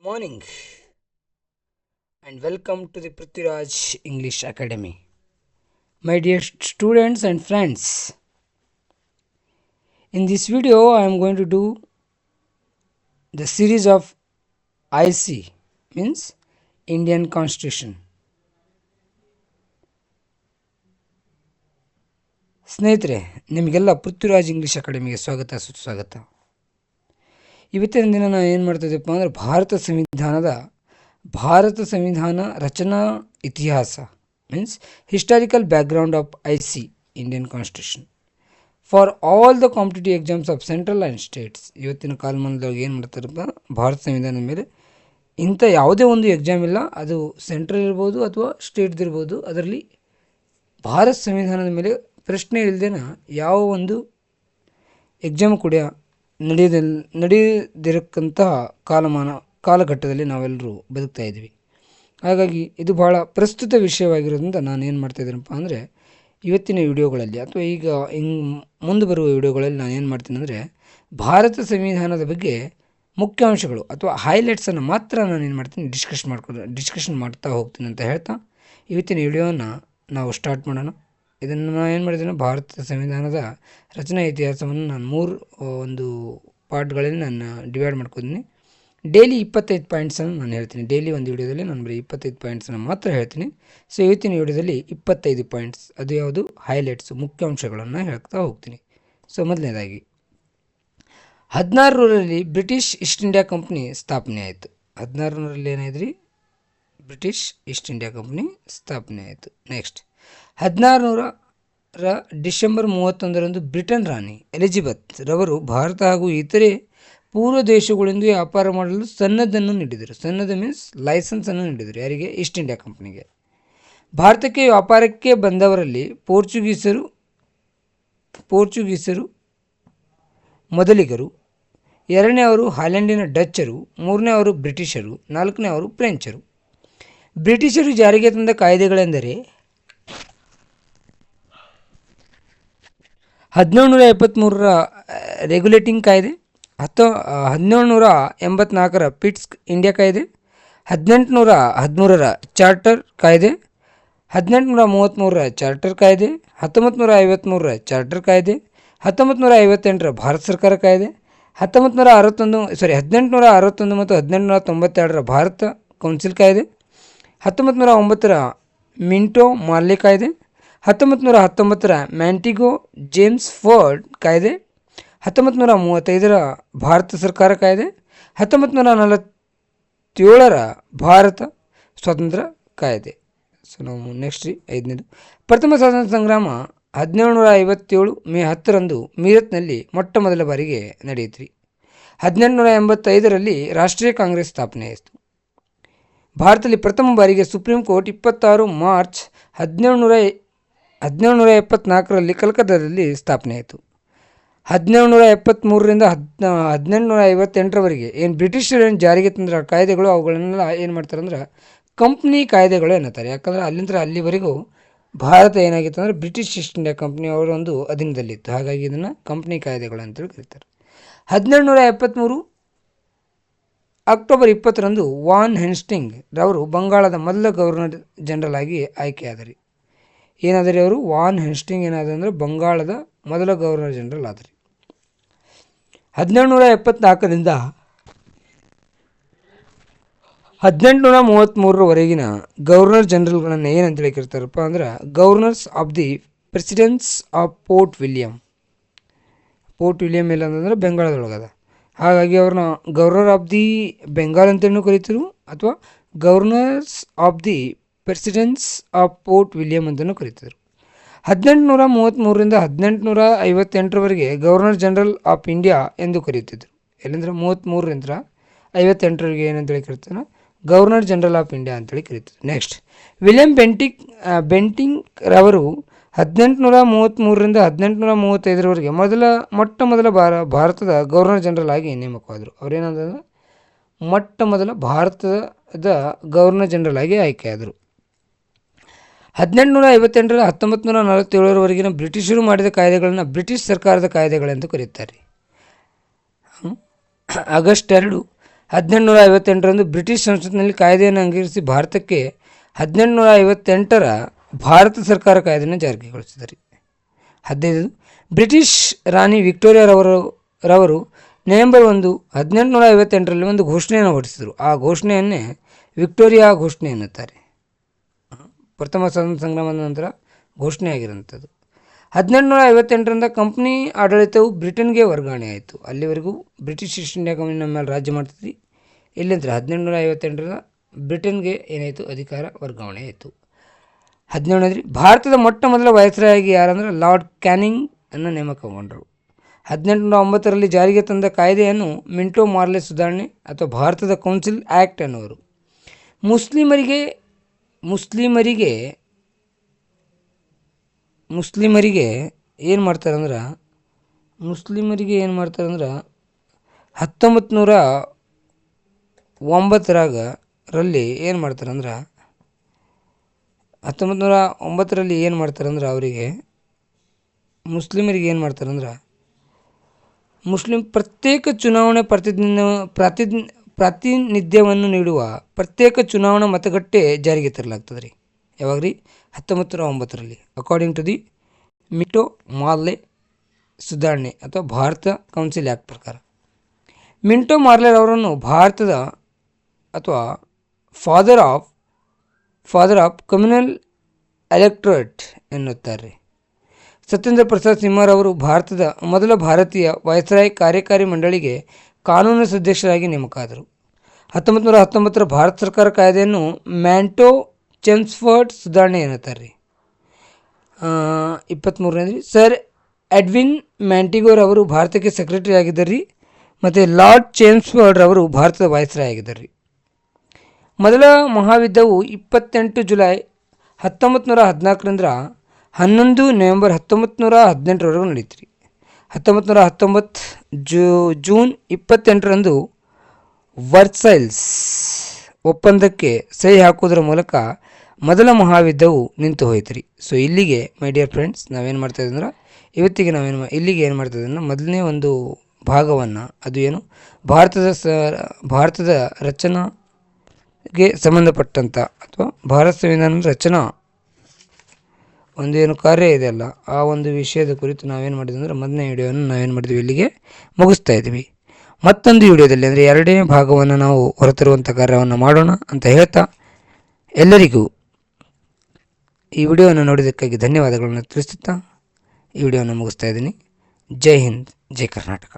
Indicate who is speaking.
Speaker 1: morning and welcome to the Prithviraj English Academy. My dear students and friends, in this video I am going to do the series of IC means Indian Constitution. ಸ್ನೇಹಿತರೆ ನಿಮಗೆಲ್ಲ Prithviraj English ಅಕಾಡೆಮಿಗೆ ಸ್ವಾಗತ ಸುಸ್ವಾಗತ ಇವತ್ತಿನ ದಿನ ನಾವು ಏನು ಮಾಡ್ತಿದ್ದೀವಪ್ಪ ಅಂದರೆ ಭಾರತ ಸಂವಿಧಾನದ, ಭಾರತ ಸಂವಿಧಾನ ರಚನಾ ಇತಿಹಾಸ means historical background of I C Indian constitution for all the competitive exams of central and states ಇವತ್ತಿನ ಕಾಲಮಾನದೊಳಗೆ ಏನು ಮಾಡ್ತಾರಪ್ಪ? ಭಾರತ ಸಂವಿಧಾನದ ಮೇಲೆ ಇಂಥ ಯಾವುದೇ ಒಂದು ಎಕ್ಸಾಮ್ ಇಲ್ಲ. ಅದು ಸೆಂಟ್ರಲ್ ಇರ್ಬೋದು ಅಥವಾ ಸ್ಟೇಟ್ದಿರ್ಬೋದು ಅದರಲ್ಲಿ ಭಾರತ ಸಂವಿಧಾನದ ಮೇಲೆ ಪ್ರಶ್ನೆ ಇಲ್ಲದೇನ ಯಾವ ಒಂದು ಎಕ್ಸಾಮ್ ಕೂಡ ನಡೆಯದ ನಡೆಯದಿರಕ್ಕಂತಹ ಕಾಲಮಾನ, ಕಾಲಘಟ್ಟದಲ್ಲಿ ನಾವೆಲ್ಲರೂ ಬದುಕ್ತಾ ಇದ್ದೀವಿ. ಹಾಗಾಗಿ ಇದು ಭಾಳ ಪ್ರಸ್ತುತ ವಿಷಯವಾಗಿರೋದ್ರಿಂದ ನಾನು ಏನು ಮಾಡ್ತಾ ಇದ್ದೀನಪ್ಪ ಅಂದರೆ, ಇವತ್ತಿನ ವಿಡಿಯೋಗಳಲ್ಲಿ ಅಥವಾ ಈಗ ಹಿಂಗೆ ಮುಂದೆ ಬರುವ ವಿಡಿಯೋಗಳಲ್ಲಿ ನಾನು ಏನು ಮಾಡ್ತೀನಿ ಅಂದರೆ, ಭಾರತ ಸಂವಿಧಾನದ ಬಗ್ಗೆ ಮುಖ್ಯಾಂಶಗಳು ಅಥವಾ ಹೈಲೈಟ್ಸನ್ನು ಮಾತ್ರ ನಾನು ಏನು ಮಾಡ್ತೀನಿ ಡಿಸ್ಕಸ್ ಮಾಡ್ಕೊಂಡು ಡಿಸ್ಕಷನ್ ಮಾಡ್ತಾ ಹೋಗ್ತೀನಿ ಅಂತ ಹೇಳ್ತಾ, ಇವತ್ತಿನ ವಿಡಿಯೋನ ನಾವು ಸ್ಟಾರ್ಟ್ ಮಾಡೋಣ. ಇದನ್ನು ನಾನು ಏನು ಮಾಡಿದ್ದೇನೆ ಭಾರತ ಸಂವಿಧಾನದ ರಚನಾ ಇತಿಹಾಸವನ್ನು ನಾನು ಮೂರು ಒಂದು ಪಾರ್ಟ್ಗಳಲ್ಲಿ ನಾನು ಡಿವೈಡ್ ಮಾಡ್ಕೊಂಡಿದ್ದೀನಿ ಡೈಲಿ ಇಪ್ಪತ್ತೈದು ಪಾಯಿಂಟ್ಸನ್ನು ನಾನು ಹೇಳ್ತೀನಿ. ಡೈಲಿ ಒಂದು ವಿಡಿಯೋದಲ್ಲಿ ನಾನು ಬರೀ ಇಪ್ಪತ್ತೈದು ಪಾಯಿಂಟ್ಸನ್ನು ಮಾತ್ರ ಹೇಳ್ತೀನಿ. ಸೊ, ಇವತ್ತಿನ ವಿಡಿಯೋದಲ್ಲಿ ಇಪ್ಪತ್ತೈದು ಪಾಯಿಂಟ್ಸ್, ಅದು ಯಾವುದು? ಹೈಲೈಟ್ಸು, ಮುಖ್ಯಾಂಶಗಳನ್ನು ಹೇಳ್ತಾ ಹೋಗ್ತೀನಿ. ಸೊ, ಮೊದಲನೇದಾಗಿ, ಹದಿನಾರರಲ್ಲಿ ಬ್ರಿಟಿಷ್ ಈಸ್ಟ್ ಇಂಡಿಯಾ ಕಂಪ್ನಿ ಸ್ಥಾಪನೆ ಆಯಿತು. ಹದಿನಾರರಲ್ಲಿ ಏನಾಯ್ತು ರೀ? ಬ್ರಿಟಿಷ್ ಈಸ್ಟ್ ಇಂಡಿಯಾ ಕಂಪ್ನಿ ಸ್ಥಾಪನೆ ಆಯಿತು. ನೆಕ್ಸ್ಟ್ ಹದಿನಾರು ರ ಡಿಸೆಂಬರ್ ಮೂವತ್ತೊಂದರಂದು ಬ್ರಿಟನ್ ರಾಣಿ ಎಲಿಜಬೆತ್ ರವರು ಭಾರತ ಹಾಗೂ ಇತರೆ ಪೂರ್ವ ದೇಶಗಳಿಂದ ವ್ಯಾಪಾರ ಮಾಡಲು ಸನ್ನದ್ದನ್ನು ನೀಡಿದರು. ಸನ್ನದ ಮೀನ್ಸ್ ಲೈಸೆನ್ಸನ್ನು ನೀಡಿದರು. ಯಾರಿಗೆ? ಈಸ್ಟ್ ಇಂಡಿಯಾ ಕಂಪ್ನಿಗೆ ಭಾರತಕ್ಕೆ ವ್ಯಾಪಾರಕ್ಕೆ ಬಂದವರಲ್ಲಿ ಪೋರ್ಚುಗೀಸರು ಪೋರ್ಚುಗೀಸರು ಮೊದಲಿಗರು, ಎರಡನೇ ಅವರು ಹಾಲೆಂಡಿನ ಡಚ್ಚರು, ಮೂರನೇ ಅವರು ಬ್ರಿಟಿಷರು, ನಾಲ್ಕನೇ ಅವರು ಫ್ರೆಂಚರು. ಬ್ರಿಟಿಷರು ಜಾರಿಗೆ ತಂದ ಕಾಯ್ದೆಗಳೆಂದರೆ ಹದಿನೇಳುನೂರ ಎಪ್ಪತ್ತ್ಮೂರರ ರೆಗ್ಯುಲೇಟಿಂಗ್ ಕಾಯ್ದೆ. ಹತ್ತೊ ಹದಿನೇಳುನೂರ ಎಂಬತ್ನಾಲ್ಕರ ಪಿಟ್ಸ್ ಇಂಡಿಯಾ ಕಾಯ್ದೆ. ಹದಿನೆಂಟುನೂರ ಹದಿಮೂರರ ಚಾರ್ಟರ್ ಕಾಯ್ದೆ. ಹದಿನೆಂಟುನೂರ ಮೂವತ್ತ್ಮೂರರ ಚಾರ್ಟರ್ ಕಾಯ್ದೆ. ಹತ್ತೊಂಬತ್ತು ನೂರ ಐವತ್ತ್ಮೂರರ ಚಾರ್ಟರ್ ಕಾಯ್ದೆ. ಹತ್ತೊಂಬತ್ತು ನೂರ ಐವತ್ತೆಂಟರ ಭಾರತ ಸರ್ಕಾರ ಕಾಯ್ದೆ. ಹತ್ತೊಂಬತ್ತು ನೂರ ಅರವತ್ತೊಂದು ಸಾರಿ ಹದಿನೆಂಟುನೂರ ಅರವತ್ತೊಂದು ಮತ್ತು ಹದಿನೆಂಟುನೂರ ತೊಂಬತ್ತೆರಡರ ಭಾರತ ಕೌನ್ಸಿಲ್ ಕಾಯ್ದೆ. ಹತ್ತೊಂಬತ್ತು ನೂರ ಒಂಬತ್ತರ ಮಿಂಟೋ ಮಾರ್ಲೆ ಕಾಯ್ದೆ. ಹತ್ತೊಂಬತ್ತು ನೂರ ಹತ್ತೊಂಬತ್ತರ ಮ್ಯಾಂಟಿಗೋ ಜೇಮ್ಸ್ ಫೋರ್ಡ್ ಕಾಯ್ದೆ ಹತ್ತೊಂಬತ್ತು ನೂರ ಮೂವತ್ತೈದರ ಭಾರತ ಸರ್ಕಾರ ಕಾಯ್ದೆ ಹತ್ತೊಂಬತ್ತು ನೂರ ನಲವತ್ತೇಳರ ಭಾರತ ಸ್ವಾತಂತ್ರ್ಯ ಕಾಯ್ದೆ. ಸೊ ನಾವು ನೆಕ್ಸ್ಟ್ ರೀ, ಐದನೇದು. ಪ್ರಥಮ ಸ್ವಾತಂತ್ರ್ಯ ಸಂಗ್ರಾಮ ಹದಿನೇಳು ನೂರ ಐವತ್ತೇಳು ಮೇ ಹತ್ತರಂದು ಮೀರತ್ನಲ್ಲಿ ಮೊಟ್ಟ ಮೊದಲ ಬಾರಿಗೆ ನಡೆಯಿತು ರೀ ಹದಿನೆಂಟುನೂರ ಎಂಬತ್ತೈದರಲ್ಲಿ ರಾಷ್ಟ್ರೀಯ ಕಾಂಗ್ರೆಸ್ ಸ್ಥಾಪನೆ ಆಯಿತು. ಭಾರತದಲ್ಲಿ ಪ್ರಥಮ ಬಾರಿಗೆ ಸುಪ್ರೀಂ ಕೋರ್ಟ್ ಇಪ್ಪತ್ತಾರು ಮಾರ್ಚ್ ಹದಿನೇಳು ನೂರ ಹದಿನೇಳು ನೂರ ಎಪ್ಪತ್ನಾಲ್ಕರಲ್ಲಿ ಕಲ್ಕತ್ತಾದಲ್ಲಿ ಸ್ಥಾಪನೆ ಆಯಿತು. ಹದಿನೇಳು ನೂರ ಎಪ್ಪತ್ತ್ಮೂರರಿಂದ ಹದ್ ಹದಿನೆಂಟು ನೂರ ಐವತ್ತೆಂಟರವರೆಗೆ ಏನು ಬ್ರಿಟಿಷರು ಏನು ಜಾರಿಗೆ ತಂದ್ರೆ ಕಾಯ್ದೆಗಳು ಅವುಗಳನ್ನೆಲ್ಲ ಏನು ಮಾಡ್ತಾರೆ ಅಂದ್ರೆ ಕಂಪ್ನಿ ಕಾಯ್ದೆಗಳು ಎನ್ನುತ್ತಾರೆ. ಯಾಕಂದರೆ ಅಲ್ಲಿಂದ ಅಲ್ಲಿವರೆಗೂ ಭಾರತ ಏನಾಗಿತ್ತು ಅಂದರೆ ಬ್ರಿಟಿಷ್ ಈಸ್ಟ್ ಇಂಡಿಯಾ ಕಂಪ್ನಿ ಒಂದು ಅಧೀನದಲ್ಲಿತ್ತು. ಹಾಗಾಗಿ ಇದನ್ನು ಕಂಪ್ನಿ ಕಾಯ್ದೆಗಳು ಅಂತೇಳಿ ಕರೀತಾರೆ. ಹದಿನೇಳು ನೂರ ಎಪ್ಪತ್ತ್ಮೂರು ಅಕ್ಟೋಬರ್ ಇಪ್ಪತ್ತರಂದು ವಾನ್ ಹೆನ್ಸ್ಟಿಂಗ್ ರವರು ಬಂಗಾಳದ ಮೊದಲ ಗವರ್ನರ್ ಜನರಲ್ ಆಗಿ ಆಯ್ಕೆಯಾದರಿ. ಏನಾದರೆ ಅವರು? ವಾನ್ ಹೆಸ್ಟಿಂಗ್ ಏನಾದ್ರು ಅಂದರೆ ಬಂಗಾಳದ ಮೊದಲ ಗವರ್ನರ್ ಜನರಲ್ ಆದರೆ. ಹದಿನೇಳು ನೂರ ಎಪ್ಪತ್ನಾಲ್ಕರಿಂದ ಹದಿನೆಂಟುನೂರ ಮೂವತ್ತ್ಮೂರರವರೆಗಿನ ಗವರ್ನರ್ ಜನರಲ್ಗಳನ್ನು ಏನಂತ ಕರಿತಾರಪ್ಪ ಅಂದ್ರೆ governors of the presidency of Fort William. Fort William ಇಲ್ಲ ಅಂತಂದ್ರೆ ಬೆಂಗಾಳದೊಳಗದ. ಹಾಗಾಗಿ ಅವ್ರನ್ನ ಗವರ್ನರ್ ಆಫ್ ದಿ ಬೆಂಗಾಲ್ ಅಂತಲೂ ಕರಿತರು ಅಥವಾ governors of the presidency of Fort William ಅಂತಲೂ ಕರೀತಿದ್ರು. ಹದಿನೆಂಟುನೂರ ಮೂವತ್ತ್ಮೂರರಿಂದ ಹದಿನೆಂಟುನೂರ ಐವತ್ತೆಂಟರವರೆಗೆ ಗವರ್ನರ್ ಜನರಲ್ ಆಫ್ ಇಂಡಿಯಾ ಎಂದು ಕರೆಯುತ್ತಿದ್ದರು ಎಲ್ಲಂದ್ರೆ ಮೂವತ್ತ್ಮೂರರಿಂದ ಐವತ್ತೆಂಟರವರೆಗೆ ಏನಂತೇಳಿ ಕರಿತಾನೆ ಗವರ್ನರ್ ಜನರಲ್ ಆಫ್ ಇಂಡಿಯಾ ಅಂತೇಳಿ ಕರೀತಿದ್ರು. ನೆಕ್ಸ್ಟ್ ವಿಲಿಯಂ ಬೆಂಟಿಕ್ ಬೆಂಟಿಂಗ್ ರವರು ಹದಿನೆಂಟುನೂರ ಮೂವತ್ತ್ಮೂರರಿಂದ ಹದಿನೆಂಟುನೂರ ಮೂವತ್ತೈದರವರೆಗೆ ಮೊದಲ, ಮೊಟ್ಟ ಮೊದಲ ಭಾರ, ಭಾರತದ ಗವರ್ನರ್ ಜನರಲ್ ಆಗಿ ನೇಮಕವಾದರು. ಅವರೇನಂತಂದ್ರೆ ಮೊಟ್ಟ ಮೊದಲ ಭಾರತದ ಗವರ್ನರ್ ಜನರಲ್ ಆಗಿ ಆಯ್ಕೆಯಾದರು. ಹದಿನೆಂಟುನೂರ ಐವತ್ತೆಂಟರಿಂದ ಹತ್ತೊಂಬತ್ತು ನೂರ ನಲವತ್ತೇಳರವರೆಗಿನ ಬ್ರಿಟಿಷರು ಮಾಡಿದ ಕಾಯ್ದೆಗಳನ್ನು ಬ್ರಿಟಿಷ್ ಸರ್ಕಾರದ ಕಾಯ್ದೆಗಳೆಂದು ಕರೆಯುತ್ತಾರೆ ಆಗಸ್ಟ್ ಎರಡು ಹದಿನೆಂಟುನೂರ ಐವತ್ತೆಂಟರಂದು ಬ್ರಿಟಿಷ್ ಸಂಸತ್ನಲ್ಲಿ ಕಾಯ್ದೆಯನ್ನು ಅಂಗೀಕರಿಸಿ ಭಾರತಕ್ಕೆ ಹದಿನೆಂಟುನೂರ ಐವತ್ತೆಂಟರ ಭಾರತ ಸರ್ಕಾರ ಕಾಯ್ದೆಯನ್ನು ಜಾರಿಗೊಳಿಸಿದರು. ಹದಿನೈದು ಬ್ರಿಟಿಷ್ ರಾಣಿ ವಿಕ್ಟೋರಿಯಾರವರು ರವರು ನವೆಂಬರ್ ಒಂದು ಹದಿನೆಂಟುನೂರ ಐವತ್ತೆಂಟರಲ್ಲಿ ಒಂದು ಘೋಷಣೆಯನ್ನು ಹೊರಡಿಸಿದರು. ಆ ಘೋಷಣೆಯನ್ನೇ ವಿಕ್ಟೋರಿಯಾ ಘೋಷಣೆ ಎನ್ನುತ್ತಾರೆ. ಪ್ರಥಮ ಸ್ವಾತಂತ್ರ್ಯ ಸಂಗ್ರಾಮದ ನಂತರ ಘೋಷಣೆಯಾಗಿರುವಂಥದ್ದು ಹದಿನೆಂಟುನೂರ ಐವತ್ತೆಂಟರಿಂದ ಕಂಪ್ನಿ ಆಡಳಿತವು ಬ್ರಿಟನ್ಗೆ ವರ್ಗಾವಣೆ ಆಯಿತು. ಅಲ್ಲಿವರೆಗೂ ಬ್ರಿಟಿಷ್ ಈಸ್ಟ್ ಇಂಡಿಯಾ ಕಂಪನಿ ನಮ್ಮ ಮೇಲೆ ರಾಜ್ಯ ಮಾಡ್ತಿದ್ವಿ. ಇಲ್ಲಂದ್ರೆ ಹದಿನೆಂಟುನೂರ ಐವತ್ತೆಂಟರಿಂದ ಬ್ರಿಟನ್ಗೆ ಏನಾಯಿತು? ಅಧಿಕಾರ ವರ್ಗಾವಣೆ ಆಯಿತು. ಹದಿನೇಳನೇದ್ರಿ ಭಾರತದ ಮೊಟ್ಟ ಮೊದಲ ವಯಸ್ಸರಾಗಿ ಯಾರಂದ್ರೆ ಲಾರ್ಡ್ ಕ್ಯಾನಿಂಗ್ ಅನ್ನು ನೇಮಕಗೊಂಡರು. ಹದಿನೆಂಟುನೂರ ಒಂಬತ್ತರಲ್ಲಿ ಜಾರಿಗೆ ತಂದ ಕಾಯ್ದೆಯನ್ನು ಮಿಂಟೋ ಮಾರ್ಲೆ ಸುಧಾರಣೆ ಅಥವಾ ಭಾರತದ ಕೌನ್ಸಿಲ್ ಆ್ಯಕ್ಟ್ ಅನ್ನುವರು. ಮುಸ್ಲಿಮರಿಗೆ ಮುಸ್ಲಿಮರಿಗೆ ಮುಸ್ಲಿಮರಿಗೆ ಏನು ಮಾಡ್ತಾರಂದ್ರೆ, ಮುಸ್ಲಿಮರಿಗೆ ಏನು ಮಾಡ್ತಾರಂದ್ರೆ ಹತ್ತೊಂಬತ್ತು ನೂರ ಒಂಬತ್ತರಾಗ ರಲ್ಲಿ ಏನು ಮಾಡ್ತಾರಂದ್ರೆ ಹತ್ತೊಂಬತ್ತು ನೂರ ಒಂಬತ್ತರಲ್ಲಿ ಏನು ಮಾಡ್ತಾರಂದ್ರೆ ಅವರಿಗೆ, ಮುಸ್ಲಿಮರಿಗೆ ಏನು ಮಾಡ್ತಾರಂದ್ರೆ, ಮುಸ್ಲಿಂ ಪ್ರತ್ಯೇಕ ಚುನಾವಣೆ ಪ್ರತಿದಿನ ಪ್ರಾತಿನ್ ಪ್ರಾತಿನಿಧ್ಯವನ್ನು ನೀಡುವ ಪ್ರತ್ಯೇಕ ಚುನಾವಣಾ ಮತಗಟ್ಟೆ ಜಾರಿಗೆ ತರಲಾಗ್ತದೆ ರೀ. ಯಾವಾಗ ರೀ ಹತ್ತೊಂಬತ್ತು ನೂರ ಒಂಬತ್ತರಲ್ಲಿ. According to the Minto Morley ಸುಧಾರಣೆ ಅಥವಾ ಭಾರತ ಕೌನ್ಸಿಲ್ ಆ್ಯಕ್ಟ್ ಪ್ರಕಾರ. ಮಿಂಟೋ ಮಾರ್ಲೆರ್ ಅವರನ್ನು ಭಾರತದ ಅಥವಾ father of father of communal electorate ಎನ್ನುತ್ತಾರೆ. ಸತ್ಯೇಂದ್ರ ಪ್ರಸಾದ್ ಸಿಂಹರವರು ಭಾರತದ ಮೊದಲ ಭಾರತೀಯ ವಯಸ್ರಾಯ್ ಕಾರ್ಯಕಾರಿ ಮಂಡಳಿಗೆ ಕಾನೂನು ಸದಸ್ಯರಾಗಿ ನೇಮಕಾದರು ಹತ್ತೊಂಬತ್ತು ನೂರ ಹತ್ತೊಂಬತ್ತರ ಭಾರತ ಸರ್ಕಾರ ಕಾಯ್ದೆಯನ್ನು ಮ್ಯಾಂಟೋ ಚೆಮ್ಸ್ಫರ್ಡ್ ಸುಧಾರಣೆ ಎನ್ನುತ್ತಾರೆ. ಇಪ್ಪತ್ತ್ಮೂರನೇದು ಸರ್, ಎಡ್ವಿನ್ ಮ್ಯಾಂಟಿಗೋರ್ ಅವರು ಭಾರತಕ್ಕೆ ಸೆಕ್ರೆಟರಿ ಆಗಿದ್ದಾರೆ ರೀ, ಮತ್ತು ಲಾರ್ಡ್ ಚೇಮ್ಸ್ಫರ್ಡ್ ಅವರು ಭಾರತದ ವಾಯ್ಸ್ರಾಯ್ ಆಗಿದ್ದಾರೆ ರೀ. ಮೊದಲ ಮಹಾಯುದ್ಧವು ಇಪ್ಪತ್ತೆಂಟು ಜುಲೈ ಹತ್ತೊಂಬತ್ತು ನೂರ ಹದಿನಾಲ್ಕರಿಂದ ಹನ್ನೊಂದು ನವೆಂಬರ್ ಹತ್ತೊಂಬತ್ತು ನೂರ ಹದಿನೆಂಟರವರೆಗೂ ನಡೀತು ರೀ. ಹತ್ತೊಂಬತ್ತು ನೂರ ಹತ್ತೊಂಬತ್ತು ಜೂ, ಜೂನ್ ಇಪ್ಪತ್ತೆಂಟರಂದು ವರ್ಸೈಲ್ಸ್ ಒಪ್ಪಂದಕ್ಕೆ ಸಹಿ ಹಾಕುವುದರ ಮೂಲಕ ಮೊದಲ ಮಹಾಯುದ್ಧವು ನಿಂತು ಹೋಯ್ತು ರೀ ಸೊ ಇಲ್ಲಿಗೆ ಮೈ ಡಿಯರ್ ಫ್ರೆಂಡ್ಸ್ ನಾವೇನು ಮಾಡ್ತಾ ಅಂದ್ರೆ, ಇವತ್ತಿಗೆ ನಾವೇನು ಇಲ್ಲಿಗೆ ಏನು ಮಾಡ್ತಾ ಅಂದ್ರೆ, ಮೊದಲನೇ ಒಂದು ಭಾಗವನ್ನು, ಅದು ಏನು? ಭಾರತದ ಸ, ಭಾರತದ ರಚನೆಗೆ ಸಂಬಂಧಪಟ್ಟಂಥ ಅಥವಾ ಭಾರತ ಸಂವಿಧಾನದ ರಚನಾ ಒಂದು ಏನು ಕಾರ್ಯ ಇದೆಯಲ್ಲ ಆ ಒಂದು ವಿಷಯದ ಕುರಿತು ನಾವೇನು ಮಾಡಿದ್ವಿ ಅಂದರೆ, ಮೊದಲನೇ ವಿಡಿಯೋವನ್ನು ನಾವೇನು ಮಾಡಿದ್ವಿ ಇಲ್ಲಿಗೆ ಮುಗಿಸ್ತಾ ಇದ್ವಿ ಮತ್ತೊಂದು ವಿಡಿಯೋದಲ್ಲಿ ಅಂದರೆ ಎರಡನೇ ಭಾಗವನ್ನು ನಾವು ಹೊರತರುವಂಥ ಕಾರ್ಯವನ್ನು ಮಾಡೋಣ ಅಂತ ಹೇಳ್ತಾ ಎಲ್ಲರಿಗೂ ಈ ವಿಡಿಯೋವನ್ನು ನೋಡಿದ್ದಕ್ಕಾಗಿ ಧನ್ಯವಾದಗಳನ್ನು ತಿಳಿಸುತ್ತಾ ಈ ವಿಡಿಯೋವನ್ನು ಮುಗಿಸ್ತಾ ಇದ್ದೀನಿ. ಜೈ ಹಿಂದ್, ಜೈ ಕರ್ನಾಟಕ.